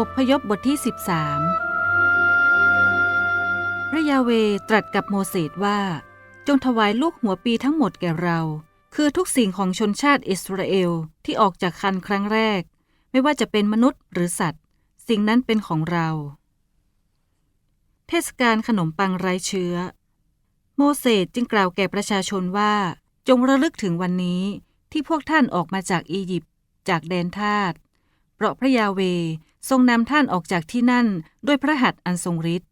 อบพยพบทที่ 13 พระยาเวตรัสกับโมเสสว่า จงถวายลูกหัวปีทั้งหมดแก่เรา คือทุกสิ่งของชนชาติอิสราเอลที่ออกจากคันครั้งแรก ไม่ว่าจะเป็นมนุษย์หรือสัตว์ สิ่งนั้นเป็นของเรา เทศกาลขนมปังไร้เชื้อ โมเสสจึงกล่าวแก่ประชาชนว่า จงระลึกถึงวันนี้ที่พวกท่านออกมาจากอียิปต์จากแดนทาสเพราะพระยาเว ทรงนำท่านออกจากที่นั่นด้วยพระหัตถ์อันทรงฤทธิ์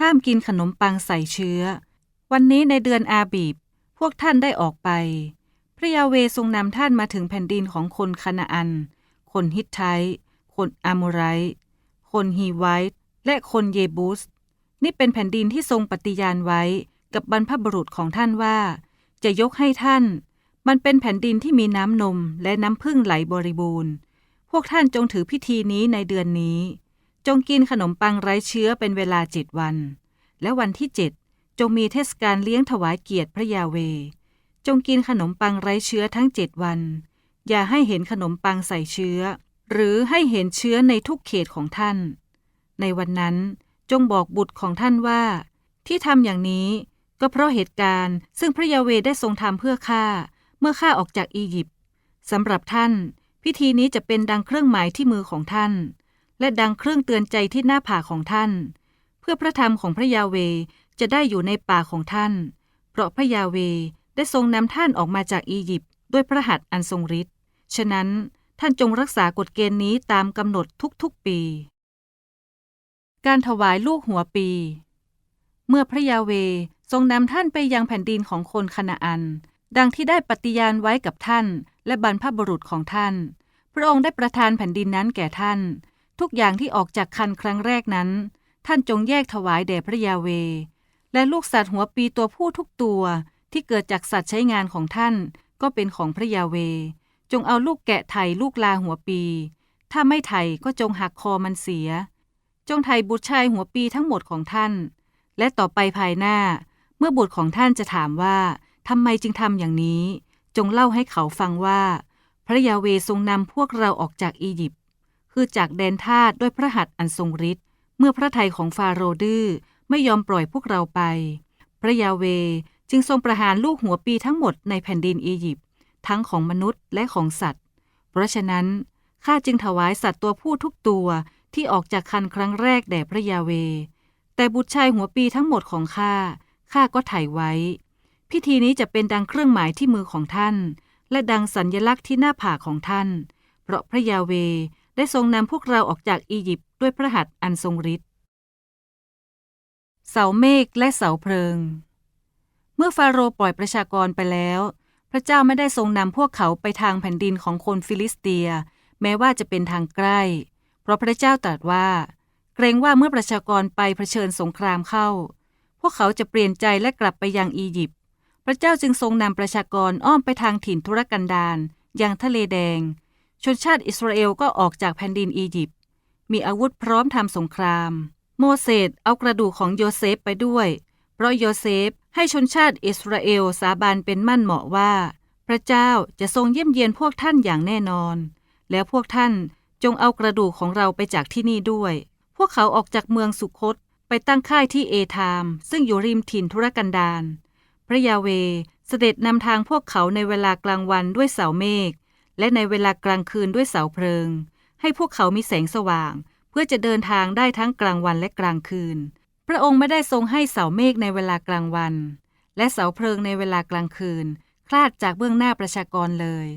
ห้ามกินขนมปังใส่เชื้อ วันนี้ในเดือนอาบีบ พวกท่านได้ออกไป พระยาเวทรงนำท่านมาถึงแผ่นดินของคนคานาอัน คนฮิตไทคนอาโมไรคนฮีไวท์และคนเยบูส นี่เป็นแผ่นดินที่ทรงปฏิญาณไว้กับบรรพบุรุษของท่านว่า จะยกให้ท่าน มันเป็นแผ่นดินที่มีน้ำนมและน้ำพึ่งไหลบริบูรณ์ วกท่านจงถือพิธีนี้ในเดือนนี้ จงกินขนมปังไร้เชื้อเป็นเวลาเจ็ดวัน และวันที่เจ็ดจงมีเทศกาลเลี้ยงถวายเกียรติพระยาเว จงกินขนมปังไร้เชื้อทั้งเจ็ดวัน อย่าให้เห็นขนมปังใส่เชื้อ หรือให้เห็นเชื้อในทุกเขตของท่าน ในวันนั้นจงบอกบุตรของท่านว่า ที่ทำอย่างนี้ก็เพราะเหตุการณ์ซึ่งพระยาเวได้ทรงทำเพื่อข้าเมื่อข้าออกจากอียิปต์สำหรับท่าน พิธีนี้จะเป็นดังเครื่องหมายที่มือของท่าน และดังเครื่องเตือนใจที่หน้าผากของท่าน เพื่อพระธรรมของพระยาเวจะได้อยู่ในป่าของท่าน เพราะพระยาเวได้ทรงนำท่านออกมาจากอียิปต์ด้วยพระหัตถ์อันทรงฤทธิ์ฉะนั้นท่านจงรักษากฎเกณฑ์นี้ตามกำหนดทุกๆปี การถวายลูกหัวปี เมื่อพระยาเวทรงนำท่านไปยังแผ่นดินของคนคานาอัน ดังที่ได้ปฏิญาณไว้กับท่าน และบรรพบุรุษของท่าน พระองค์ได้ประทานแผ่นดินนั้นแก่ท่าน ทุกอย่างที่ออกจากคันครั้งแรกนั้น ท่านจงแยกถวายแด่พระยาเว และลูกสัตว์หัวปีตัวผู้ทุกตัวที่เกิดจากสัตว์ใช้งานของท่าน ก็เป็นของพระยาเว จงเอาลูกแกะไถ่ลูกลาหัวปี ถ้าไม่ไถ่ก็จงหักคอมันเสีย จงไถ่บุตรชายหัวปีทั้งหมดของท่าน และต่อไปภายหน้า เมื่อบุตรของท่านจะถามว่า ทำไมจึงทำอย่างนี้ จงเล่าให้เขาฟังว่า พระยาเวทรงนำพวกเราออกจากอียิปต์คือจากแดนทาสด้วยพระหัตถ์อันทรงฤทธิ์เมื่อพระทัยของฟาโรห์ดื้อไม่ยอมปล่อยพวกเราไป พระยาเวจึงทรงประหารลูกหัวปีทั้งหมดในแผ่นดินอียิปต์ทั้งของมนุษย์และของสัตว์ เพราะฉะนั้นข้าจึงถวายสัตว์ตัวผู้ทุกตัวที่ออกจากคันครั้งแรกแด่พระยาเว แต่บุตรชายหัวปีทั้งหมดของข้าข้าก็ไถ่ไว้ พิธีนี้จะเป็นดังเครื่องหมายที่มือของท่าน และดังสัญญลักษณ์ที่หน้าผากของท่าน เพราะพระยาเวได้ทรงนำพวกเราออกจากอียิปต์ด้วยพระหัตถ์อันทรงฤทธิ์เสาเมฆและเสาเพลิง เมื่อฟาโรห์ปล่อยประชากรไปแล้ว พระเจ้าไม่ได้ทรงนำพวกเขาไปทางแผ่นดินของคนฟิลิสเตีย แม้ว่าจะเป็นทางใกล้ เพราะพระเจ้าตรัสว่า เกรงว่าเมื่อประชากรไปเผชิญสงครามเข้า พวกเขาจะเปลี่ยนใจและกลับไปยังอียิปต์ พระเจ้าจึงทรงนำประชากรอ้อมไปทางถิ่นทุรกันดารยังทะเลแดง ชนชาติอิสราเอลก็ออกจากแผ่นดินอียิปต์ มีอาวุธพร้อมทำสงคราม โมเสสเอากระดูกของโยเซฟไปด้วย เพราะโยเซฟให้ชนชาติอิสราเอลสาบานเป็นมั่นเหมาะว่า พระเจ้าจะทรงเยี่ยมเยียนพวกท่านอย่างแน่นอน แล้วพวกท่านจงเอากระดูกของเราไปจากที่นี่ด้วย พวกเขาออกจากเมืองสุคตไปตั้งค่ายที่เอธาม ซึ่งอยู่ริมถิ่นทุรกันดาร พระยาเวเสด็จนำทางพวกเขาในเวลากลางวันด้วยเสาเมฆและในเวลากลางคืนด้วยเสาเพลิง ให้พวกเขามีแสงสว่าง เพื่อจะเดินทางได้ทั้งกลางวันและกลางคืน พระองค์ไม่ได้ทรงให้เสาเมฆในเวลากลางวัน และเสาเพลิงในเวลากลางคืน คลาดจากเบื้องหน้าประชากรเลย